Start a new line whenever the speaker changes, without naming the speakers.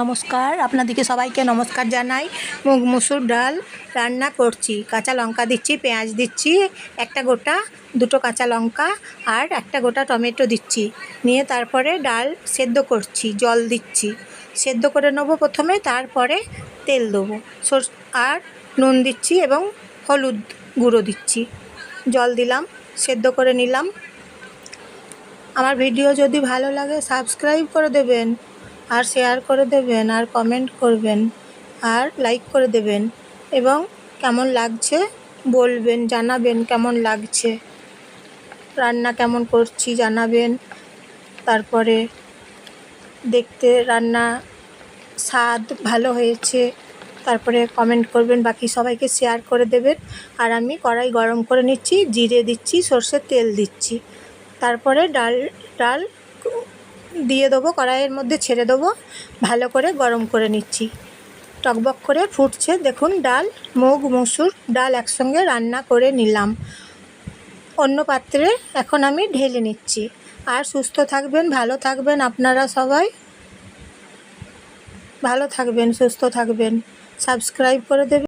নমস্কার। আপনাদেরকে সবাইকে নমস্কার জানাই। মুগ মুসুর ডাল রান্না করছি। কাঁচা লঙ্কা দিচ্ছি, পেঁয়াজ দিচ্ছি, একটা গোটা, দুটো কাঁচা লঙ্কা আর একটা গোটা টমেটো দিচ্ছি। নিয়ে তারপরে ডাল সেদ্ধ করছি, জল দিচ্ছি। সেদ্ধ করে নেব প্রথমে, তারপরে তেল দেবো। আর নুন দিচ্ছি এবং হলুদ গুঁড়ো দিচ্ছি। জল দিলাম, সেদ্ধ করে নিলাম। আমার ভিডিও যদি ভালো লাগে, সাবস্ক্রাইব করে দেবেন। আর শেয়ার করে দেবেন, আর কমেন্ট করবেন, আর লাইক করে দেবেন এবং কেমন লাগছে বলবেন, জানাবেন কেমন লাগছে, রান্না কেমন করছি জানাবেন, তারপরে দেখতে রান্না স্বাদ ভালো হয়েছে, তারপরে কমেন্ট করবেন, বাকি সবাইকে শেয়ার করে দেবেন, আর আমি কড়াই গরম করে নিচ্ছি, জিরে দিচ্ছি, সর্ষের তেল দিচ্ছি, তারপরে ডাল ডাল দিয়ে দেবো, কড়াইয়ের মধ্যে ছেড়ে দেবো। ভালো করে গরম করে নিচ্ছি। টকবক করে ফুটছে। দেখুন, ডাল, মুগ, মসুর ডাল একসঙ্গে রান্না করে নিলাম। অন্য পাত্রে এখন আমি ঢেলে নিচ্ছি। আর সুস্থ থাকবেন, ভালো থাকবেন আপনারা সবাই। ভালো থাকবেন, সুস্থ থাকবেন। সাবস্ক্রাইব করে দেবেন।